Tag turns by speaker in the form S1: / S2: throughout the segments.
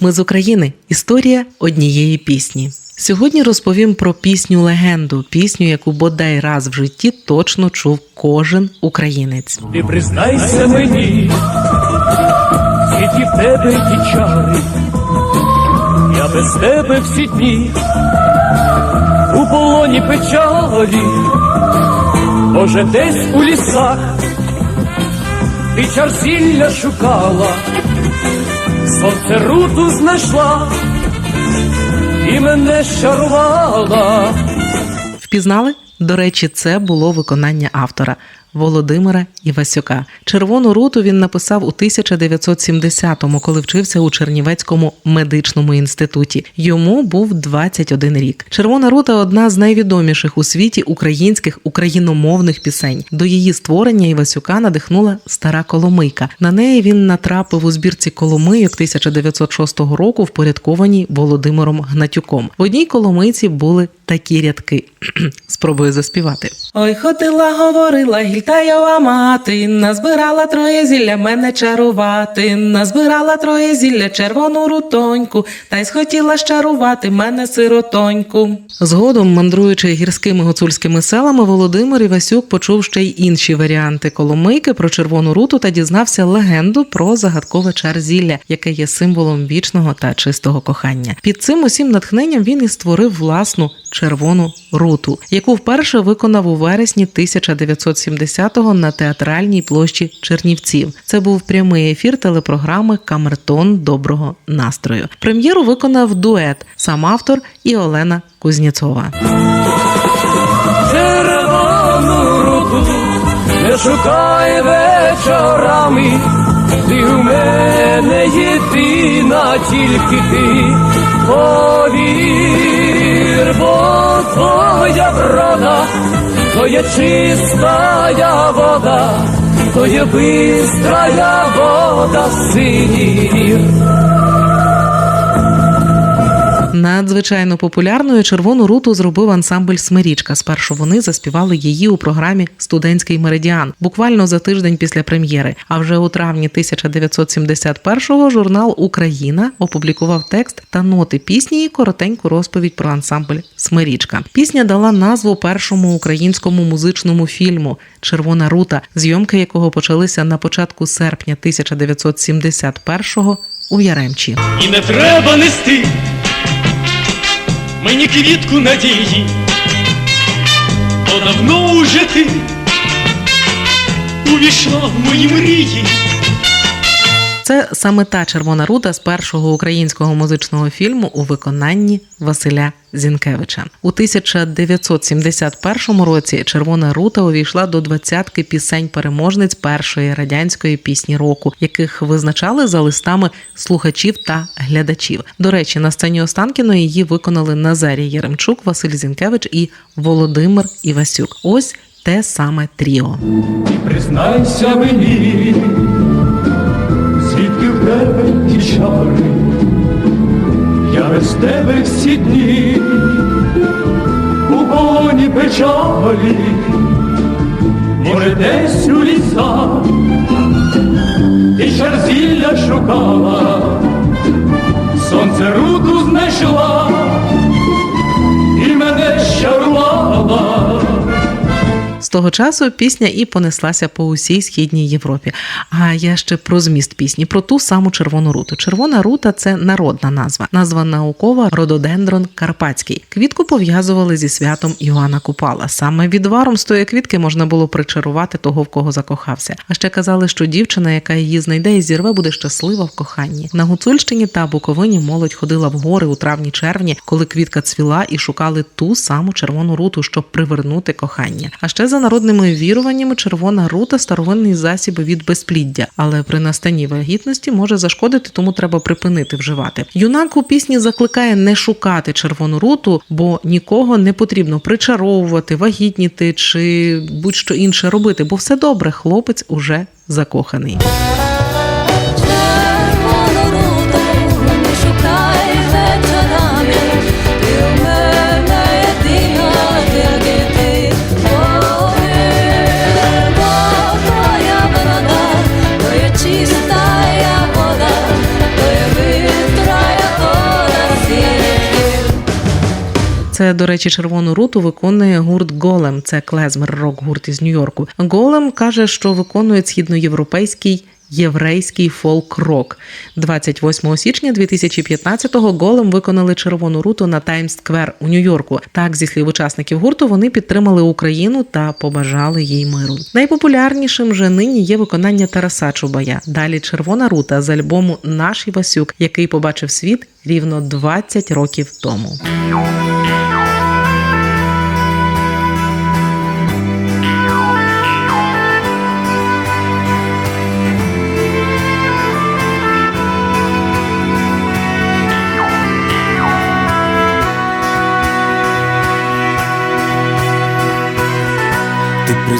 S1: Ми з України. Історія однієї пісні. Сьогодні розповім про пісню легенду, пісню, яку бодай раз в житті точно чув кожен українець.
S2: Ти признайся мені, скільки в тебе ті чари, я без тебе всі дні у полоні печалі, може, десь у лісах ти чар зілля шукала, сонце руту знайшла і мене щарувала.
S1: Впізнали? До речі, це було виконання автора Володимира Івасюка. Червону руту він написав у 1970-му, коли вчився у Чернівецькому медичному інституті. Йому був 21 рік. Червона рута одна з найвідоміших у світі українських україномовних пісень. До її створення Івасюка надихнула стара Коломийка. На неї він натрапив у збірці Коломийок 1906 року, впорядкованій Володимиром Гнатюком. В одній коломийці були такі рядки. Спробую заспівати. Ой, ходила, говорила, гільтаєва мати, назбирала троє зілля мене чарувати, назбирала троє зілля червону рутоньку, та й схотіла щарувати мене сиротоньку. Згодом, мандруючи гірськими гуцульськими селами, Володимир Івасюк почув ще й інші варіанти Коломийки про червону руту та дізнався легенду про загадкове чар зілля, яке є символом вічного та чистого кохання. Під цим усім натхненням він і створив власну червону руту, яку вперше виконав у вересні 1970-го на театральній площі Чернівців. Це був прямий ефір телепрограми Камертон доброго настрою. Прем'єру виконав дует сам автор і Олена Кузнєцова.
S2: червону руку не шукай вечорами, ти у мене єдина, тільки ти повір, бо твоя врода, то є чистая вода, то є бистрая вода синір.
S1: Надзвичайно популярною червону руту зробив ансамбль Смирічка. Спершу вони заспівали її у програмі Студентський меридіан буквально за тиждень після прем'єри. А вже у травні 1971-го журнал Україна опублікував текст та ноти пісні і коротеньку розповідь про ансамбль Смирічка. Пісня дала назву першому українському музичному фільму Червона рута, зйомки якого почалися на початку серпня 1971-го у Яремчі.
S2: І не треба нести мені квітку надії, то давно уже ти увійшла в мої мрії.
S1: Це саме та червона рута з першого українського музичного фільму у виконанні Василя Зінкевича. У 1971 році Червона рута увійшла до двадцятки пісень переможниць першої радянської пісні року, яких визначали за листами слухачів та глядачів. До речі, на сцені Останкіно її виконали Назарій Яремчук, Василь Зінкевич і Володимир Івасюк. Ось те саме тріо.
S2: Признайся мені, тебе ті чари, я без тебе всі дні у полоні печалі, може десь у лісах, ти шарзілля шукала,
S1: того часу пісня і понеслася по усій східній Європі. А я ще про зміст пісні, про ту саму червону руту. Червона рута це народна назва, назва наукова рододендрон карпатський. Квітку пов'язували зі святом Іоанна Купала. Саме відваром з тої квітки можна було причарувати того, в кого закохався. А ще казали, що дівчина, яка її знайде і зірве, буде щаслива в коханні. На Гуцульщині та Буковині молодь ходила в гори у травні-червні, коли квітка цвіла, і шукали ту саму червону руту, щоб привернути кохання. А ще за народними віруваннями червона рута старовинний засіб від безпліддя, але при настанні вагітності може зашкодити, тому треба припинити вживати. Юнак у пісні закликає не шукати червону руту, бо нікого не потрібно причаровувати, вагітніти чи будь-що інше робити, бо все добре, хлопець уже закоханий. Це, до речі, червону руту виконує гурт Голем. Це клезмер рок гурт із Нью-Йорку. Голем каже, що виконує східноєвропейський. Єврейський фолк-рок 28 січня 2015-го голем виконали червону руту на Таймс-сквер у Нью-Йорку. Так, зі слів учасників гурту, вони підтримали Україну та побажали їй миру. Найпопулярнішим же нині є виконання Тараса Чубая. Далі червона рута з альбому Наш Івасюк, який побачив світ рівно 20 років тому.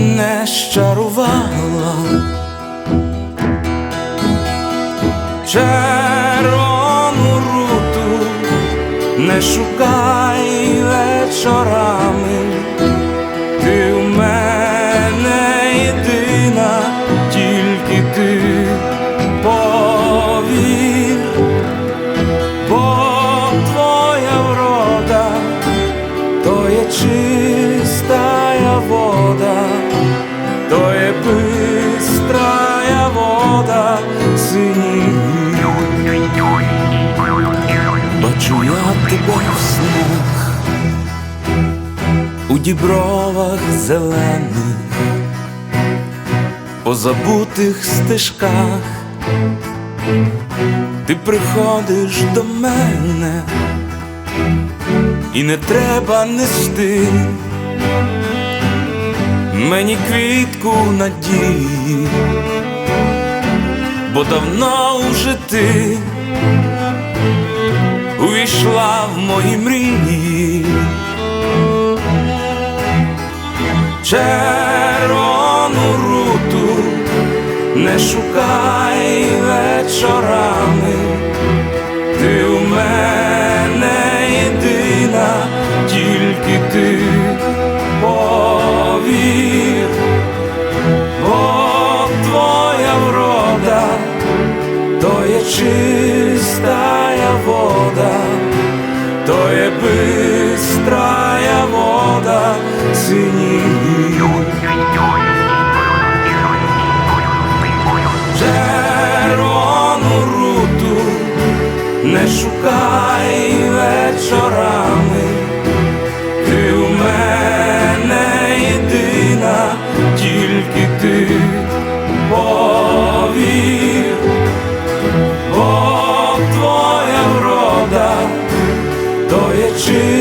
S3: мене щарувала. Червону руту не шукай вечорами, ти у мене єдина, тільки ти повір, бо твоя врода то є чистая вода, то є бистрая вода синіх. Бачу я тебе в снах, у дібровах зелених, по забутих стежках, ти приходиш до мене і не треба нести мені квітку надії, бо давно вже ти увійшла в мої мрії. Червону руту не шукай вечорами, чистая вода, то є бистрая вода синіх. Червону руту не шукай то